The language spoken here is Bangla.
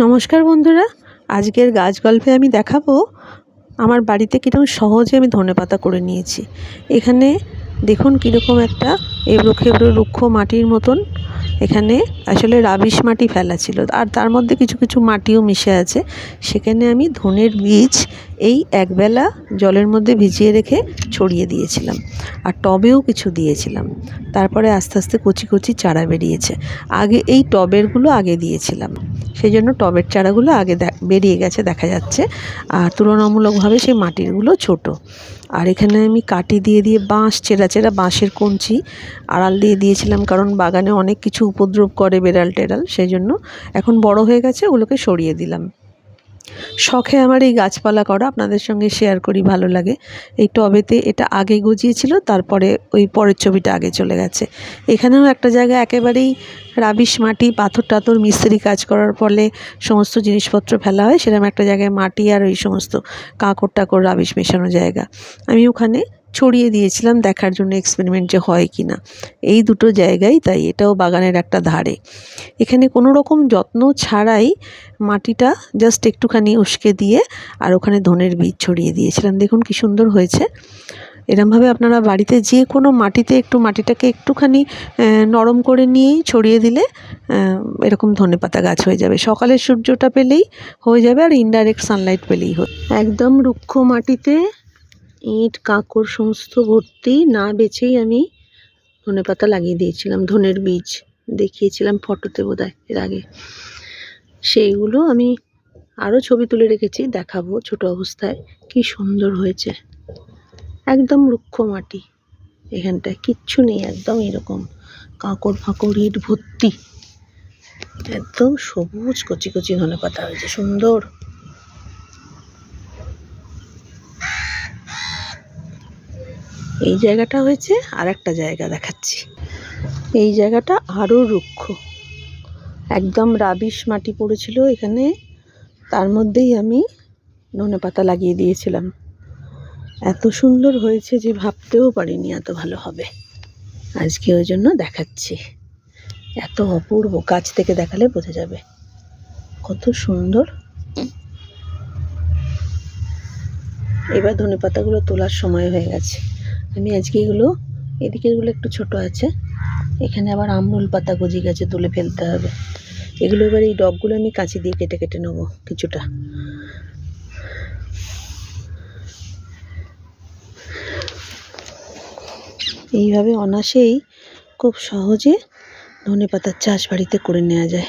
নমস্কার বন্ধুরা, আজকের গাছ গল্পে আমি দেখাবো আমার বাড়িতে কীরকম সহজে আমি ধনেপাতা করে নিয়েছি। এখানে দেখুন কীরকম একটা এবড়ো খেবড়ো রুক্ষ মাটির মতন এখানে আসলে রাবিশ মাটি ফেলা ছিল। আর তার মধ্যে কিছু কিছু মাটিও মিশে আছে। সেখানে আমি ধনের বীজ এই একবেলা জলের মধ্যে ভিজিয়ে রেখে ছড়িয়ে দিয়েছিলাম। আর টবেও কিছু দিয়েছিলাম। তারপরে আস্তে আস্তে কচি কচি চারা বেরিয়েছে। আগে এই টবেরগুলো আগে দিয়েছিলাম। সেই জন্য টবের চারাগুলো আগে বেরিয়ে গেছে, দেখা যাচ্ছে। আর তুলনামূলকভাবে সেই মাটিরগুলো ছোট। আর এখানে আমি কাটি দিয়ে দিয়ে বাঁশ, চেরা চেরা বাঁশের কঞ্চি আড়াল দিয়ে দিয়েছিলাম কারণ বাগানে অনেক কিছু উপদ্রব করে বেড়াল টেড়াল সেই জন্য এখন বড় হয়ে গেছে, ওগুলোকে সরিয়ে দিলাম। শখে আমার এই গাছপালা করা আপনাদের সঙ্গে শেয়ার করি, ভালো লাগে। এই টবেতে এটা আগে গজিয়েছিল, তারপরে ওই পরের ছবিটা আগে চলে গেছে। এখানেও একটা জায়গা একেবারেই রাবিশ মাটি, পাথর টাথর, মিস্ত্রি কাজ করার ফলে সমস্ত জিনিসপত্র ফেলা হয়। সেরকম একটা জায়গায় মাটি আর ওই সমস্ত কাঁকড় টাকড় রাবিশ মেশানো জায়গা। আমি ওখানে ছড়িয়ে দিয়েছিলাম দেখার জন্য এক্সপেরিমেন্ট যে হয় কি না এই দুটো জায়গায় তাই এটাও বাগানের একটা ধারে। এখানে কোনো রকম যত্ন ছাড়াই মাটিটা জাস্ট একটুখানি উস্কে দিয়ে আর ওখানে ধনের বীজ ছড়িয়ে দিয়েছিলাম। দেখুন কি সুন্দর হয়েছে। এরমভাবে আপনারা বাড়িতে যে কোনো মাটিতে একটু মাটিটাকে একটুখানি নরম করে নিয়েই ছড়িয়ে দিলে এরকম ধনে পাতা গাছ হয়ে যাবে। সকালের সূর্যটা পেলেই হয়ে যাবে আর ইনডাইরেক্ট সানলাইট পেলেই হয় একদম রুক্ষ মাটিতে ইঁট কাঁকড় সমস্ত ভর্তি। না বেছেই আমি ধনে পাতা লাগিয়ে দিয়েছিলাম, ধনের বীজ দেখিয়েছিলাম ফটোতে বোধ এর আগে। সেইগুলো আমি আরও ছবি তুলে রেখেছি, দেখাবো ছোট অবস্থায় কি সুন্দর হয়েছে। একদম রুক্ষ মাটি এখানটায়, কিচ্ছু নেই, একদম এরকম কাঁকড় ফাঁকড় ইট ভর্তি। একদম সবুজ কচি কচি ধনে পাতা হয়েছে, সুন্দর। এই জায়গাটা হয়েছে আর একটা জায়গা দেখাচ্ছি। এই জায়গাটা আরও রুক্ষ। একদম রাবিশ মাটি পড়েছিল এখানে। তার মধ্যেই আমি ধনে পাতা লাগিয়ে দিয়েছিলাম। এত সুন্দর হয়েছে যে ভাবতেও পারিনি এত ভালো হবে। আজকে ওই জন্য দেখাচ্ছি। এত অপূর্ব কাছ থেকে দেখালে বোঝা যাবে। কত সুন্দর। এবার ধনে পাতাগুলো তোলার সময় হয়ে গেছে। আমি আজকে এগুলো এদিকেরগুলো একটু ছোট আছে। এখানে আবার আমরুল পাতা গজি গেছে তুলে ফেলতে হবে। এগুলো এবার এই ডগগুলো আমি কাঁচি দিয়ে কেটে কেটে নেব কিছুটা। এইভাবে অনাসেই খুব সহজে ধনে পাতার চাষ বাড়িতে করে নেওয়া যায়।